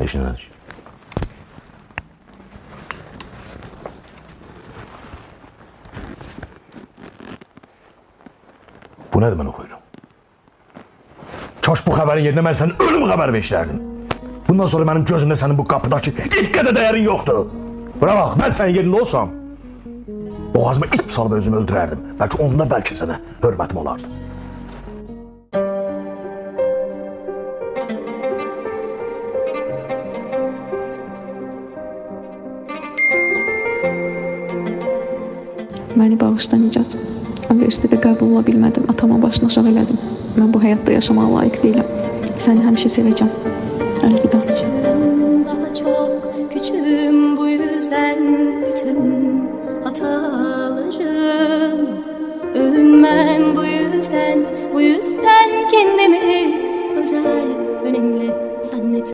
Heç nədir. Bu nədir mən oxuyuram? Kaş bu xəbərin yerinə mən sənin ölüm xəbəri veşlərdim. Bundan sonra mənim gözümdə sənin bu qapıdakı if qədər dəyərin yoxdur. Bura bax, mən sənin yerində olsam, boğazıma ip salıb özümü öldürərdim. Bəlkə onda bəlkə sənə hörmətim olardı. Məni bağışla Nicat. Universitetə qəbul ola bilmədim. Atama başını aşağı elədim. Mən bu həyatda yaşamağa layiq deyiləm. Səni həmişə sevəcəm. Əlvida. Daha çox küçüm bu yüzdən bütün hatalarım Övünməm bu yüzden, bu yüzden kendimi özel, önemli